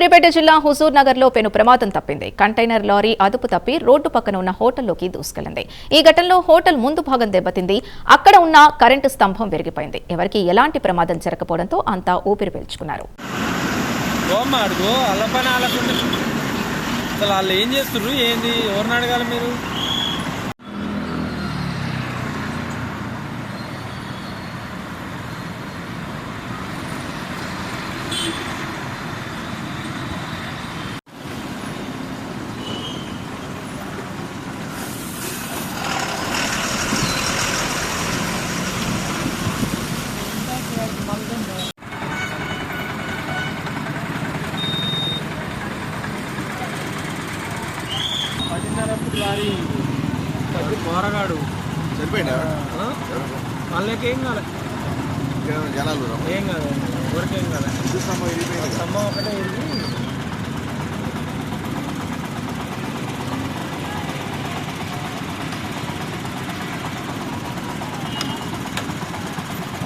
సూర్యాపేట జిల్లా హుజూర్ నగర్లో పెను ప్రమాదం తప్పింది. కంటైనర్ లారీ అదుపు తప్పి రోడ్డు పక్కన ఉన్న హోటల్లోకి దూసుకెళ్ళింది. ఈ ఘటనలో హోటల్ ముందు భాగం దెబ్బతింది. అక్కడ ఉన్న కరెంటు స్తంభం విరిగిపోయింది. ఎవరికి ఎలాంటి ప్రమాదం జరగకపోవడంతో అంతా ఊపిరి పీల్చుకున్నారు. అసలు వాళ్ళు ఏం చేస్తున్నారు ఏంది? ఎవరిని అడగాలి మీరు? పదిన్నరప్పుడు పెద్ద పోరగాడు. ఆ? వాళ్ళకి ఏం కాలే జనాలు ఏం కాదు ఎవరికేం కాలే. స్తంభం ఒకటే ఇరిగి